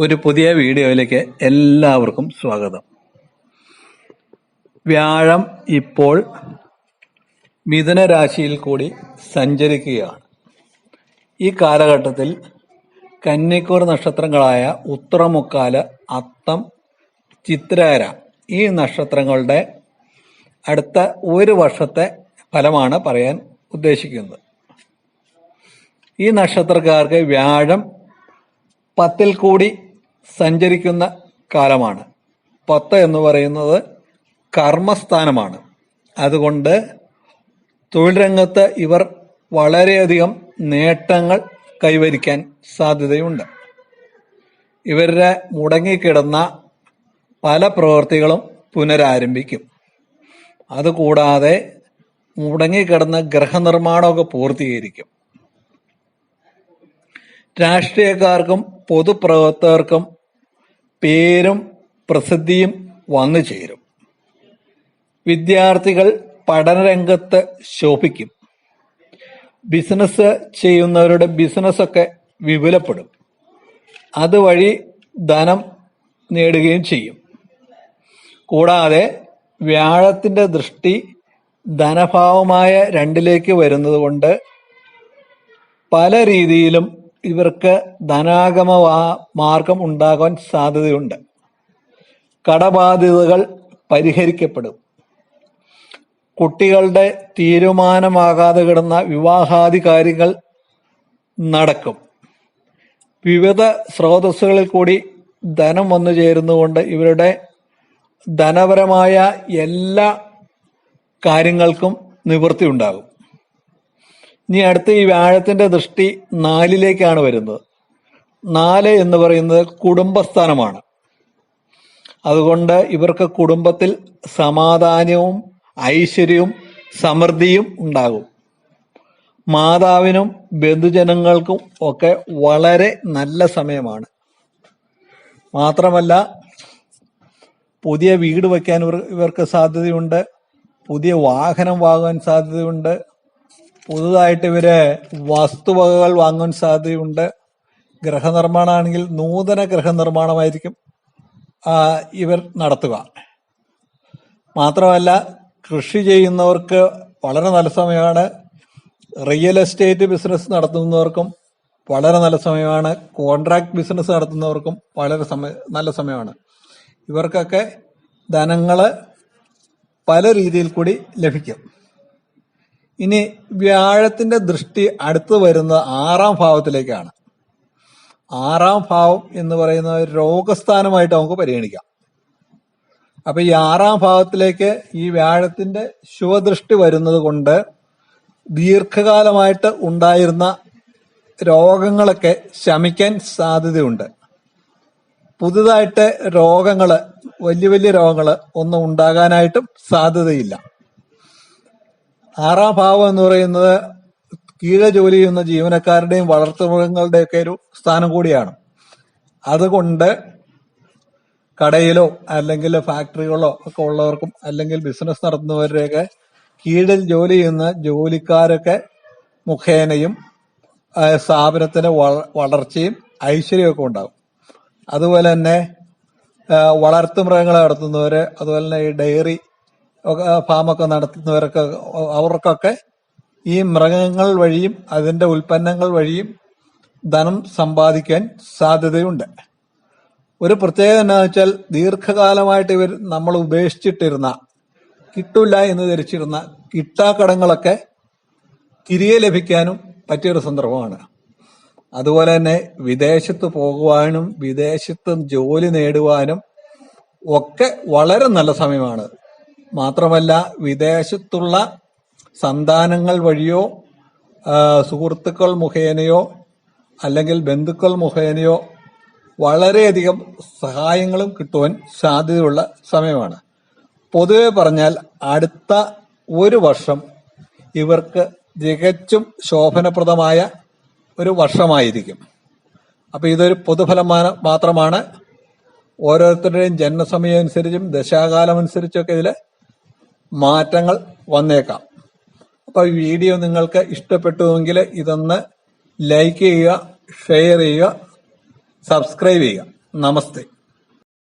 ഒരു പുതിയ വീഡിയോയിലേക്ക് എല്ലാവർക്കും സ്വാഗതം. വ്യാഴം ഇപ്പോൾ മിഥുന രാശിയിൽ കൂടി സഞ്ചരിക്കുകയാണ്. ഈ കാലഘട്ടത്തിൽ കന്നിക്കൂർ നക്ഷത്രങ്ങളായ ഉത്തരമുക്കാൽ അത്തം ചിത്രാര ഈ നക്ഷത്രങ്ങളുടെ അടുത്ത ഒരു വർഷത്തെ ഫലമാണ് പറയാൻ ഉദ്ദേശിക്കുന്നത്. ഈ നക്ഷത്രക്കാർക്ക് വ്യാഴം പത്തിൽ കൂടി സഞ്ചരിക്കുന്ന കാലമാണ്. പത്ത് എന്ന് പറയുന്നത് കർമ്മസ്ഥാനമാണ്. അതുകൊണ്ട് തൊഴിൽ രംഗത്ത് ഇവർ വളരെയധികം നേട്ടങ്ങൾ കൈവരിക്കാൻ സാധ്യതയുണ്ട്. ഇവരുടെ മുടങ്ങിക്കിടന്ന പല പ്രവൃത്തികളും പുനരാരംഭിക്കും. അതുകൂടാതെ മുടങ്ങിക്കിടന്ന ഗ്രഹനിർമ്മാണമൊക്കെ പൂർത്തീകരിക്കും. രാഷ്ട്രീയക്കാർക്കും പൊതുപ്രവർത്തകർക്കും പേരും പ്രസിദ്ധിയും വന്നു ചേരും. വിദ്യാർത്ഥികൾ പഠനരംഗത്ത് ശോഭിക്കും. ബിസിനസ് ചെയ്യുന്നവരുടെ ബിസിനസ്സൊക്കെ വിപുലപ്പെടും. അതുവഴി ധനം നേടുകയും ചെയ്യും. കൂടാതെ വ്യാഴത്തിന്റെ ദൃഷ്ടി ധനഭാവമായ രണ്ടിലേക്ക് വരുന്നത് കൊണ്ട് പല രീതിയിലും ഇവർക്ക് ധനാഗമ മാർഗം ഉണ്ടാകാൻ സാധ്യതയുണ്ട്. കടബാധ്യതകൾ പരിഹരിക്കപ്പെടും. കുട്ടികളുടെ തീരുമാനമാകാതെ കിടന്ന വിവാഹാദി കാര്യങ്ങൾ നടക്കും. വിവിധ സ്രോതസ്സുകളിൽ കൂടി ധനം വന്നു ചേരുന്നുകൊണ്ട് ഇവരുടെ ധനപരമായ എല്ലാ കാര്യങ്ങൾക്കും നിവൃത്തി ഉണ്ടാകും ഇനി അടുത്ത ഈ വ്യാഴത്തിന്റെ ദൃഷ്ടി നാലിലേക്കാണ് വരുന്നത്. നാല് എന്ന് പറയുന്നത് കുടുംബസ്ഥാനമാണ്. അതുകൊണ്ട് ഇവർക്ക് കുടുംബത്തിൽ സമാധാനവും ഐശ്വര്യവും സമൃദ്ധിയും ഉണ്ടാകും. മാതാവിനും ബന്ധുജനങ്ങൾക്കും ഒക്കെ വളരെ നല്ല സമയമാണ്. മാത്രമല്ല പുതിയ വീട് വയ്ക്കാൻ ഇവർ ഇവർക്ക് സാധ്യതയുണ്ട്. പുതിയ വാഹനം വാങ്ങാൻ സാധ്യതയുണ്ട്. പുതുതായിട്ട് ഇവർ വസ്തുവകകൾ വാങ്ങാൻ സാധ്യതയുണ്ട്. ഗൃഹനിർമ്മാണമാണെങ്കിൽ നൂതന ഗൃഹനിർമ്മാണമായിരിക്കും ഇവർ നടത്തുക. മാത്രമല്ല കൃഷി ചെയ്യുന്നവർക്ക് വളരെ നല്ല സമയമാണ്. റിയൽ എസ്റ്റേറ്റ് ബിസിനസ് നടത്തുന്നവർക്കും വളരെ നല്ല സമയമാണ്. കോൺട്രാക്ട് ബിസിനസ് നടത്തുന്നവർക്കും വളരെ സമയ നല്ല സമയമാണ്. ഇവർക്കൊക്കെ ധനങ്ങൾ പല രീതിയിൽ കൂടി ലഭിക്കും. ഇനി വ്യാഴത്തിന്റെ ദൃഷ്ടി അടുത്ത് വരുന്നത് ആറാം ഭാവത്തിലേക്കാണ്. ആറാം ഭാവം എന്ന് പറയുന്ന രോഗസ്ഥാനമായിട്ട് നമുക്ക് പരിഗണിക്കാം. അപ്പൊ ഈ ആറാം ഭാവത്തിലേക്ക് ഈ വ്യാഴത്തിന്റെ ശുഭദൃഷ്ടി വരുന്നത് കൊണ്ട് ദീർഘകാലമായിട്ട് ഉണ്ടായിരുന്ന രോഗങ്ങളൊക്കെ ശമിക്കാൻ സാധ്യതയുണ്ട്. പുതുതായിട്ട് രോഗങ്ങൾ വലിയ വലിയ രോഗങ്ങൾ ഒന്നും ഉണ്ടാകാനായിട്ടും സാധ്യതയില്ല. ആറാം ഭാവം എന്ന് പറയുന്നത് കീഴെ ജോലി ചെയ്യുന്ന ജീവനക്കാരുടെയും വളർത്തുമൃഗങ്ങളുടെയും ഒക്കെ ഒരു സ്ഥാനം കൂടിയാണ്. അതുകൊണ്ട് കടയിലോ അല്ലെങ്കിൽ ഫാക്ടറികളോ ഒക്കെ ഉള്ളവർക്കും അല്ലെങ്കിൽ ബിസിനസ് നടത്തുന്നവരുടെയൊക്കെ കീഴിൽ ജോലി ചെയ്യുന്ന ജോലിക്കാരൊക്കെ മുഖേനയും സ്ഥാപനത്തിന് വളർച്ചയും ഐശ്വര്യമൊക്കെ ഉണ്ടാകും. അതുപോലെ തന്നെ വളർത്തു വളർത്തുമൃഗങ്ങളെ നടത്തുന്നവര് അതുപോലെ തന്നെ ഈ ഡയറി ഫാമൊക്കെ നടത്തുന്നവരൊക്കെ അവർക്കൊക്കെ ഈ മൃഗങ്ങൾ വഴിയും അതിന്റെ ഉൽപ്പന്നങ്ങൾ വഴിയും ധനം സമ്പാദിക്കാൻ സാധ്യതയുണ്ട്. ഒരു പ്രത്യേകത എന്താണെന്ന് വെച്ചാൽ ദീർഘകാലമായിട്ട് ഇവർ നമ്മൾ ഉപേക്ഷിച്ചിട്ടിരുന്ന കിട്ടില്ല എന്ന് ധരിച്ചിരുന്ന കിട്ടാക്കടങ്ങളൊക്കെ തിരികെ ലഭിക്കാനും പറ്റിയൊരു സന്ദർഭമാണ്. അതുപോലെ തന്നെ വിദേശത്ത് പോകുവാനും വിദേശത്ത് ജോലി നേടുവാനും ഒക്കെ വളരെ നല്ല സമയമാണ്. മാത്രമല്ല വിദേശത്തുള്ള സന്താനങ്ങൾ വഴിയോ സുഹൃത്തുക്കൾ മുഖേനയോ അല്ലെങ്കിൽ ബന്ധുക്കൾ മുഖേനയോ വളരെയധികം സഹായങ്ങളും കിട്ടുവാൻ സാധ്യതയുള്ള സമയമാണ്. പൊതുവെ പറഞ്ഞാൽ അടുത്ത ഒരു വർഷം ഇവർക്ക് തികച്ചും ശോഭനപ്രദമായ ഒരു വർഷമായിരിക്കും. അപ്പൊ ഇതൊരു പൊതുഫലം മാത്രമാണ്. ഓരോരുത്തരുടെയും ജന്മസമയം അനുസരിച്ചും ദശാകാലം അനുസരിച്ചൊക്കെ ഇതിൽ മാറ്റങ്ങൾ വന്നേക്കാം. അപ്പൊ ഈ വീഡിയോ നിങ്ങൾക്ക് ഇഷ്ടപ്പെട്ടുവെങ്കിൽ ഇതൊന്ന് ലൈക്ക് ചെയ്യുക ഷെയർ ചെയ്യുക സബ്സ്ക്രൈബ് ചെയ്യുക. നമസ്തേ.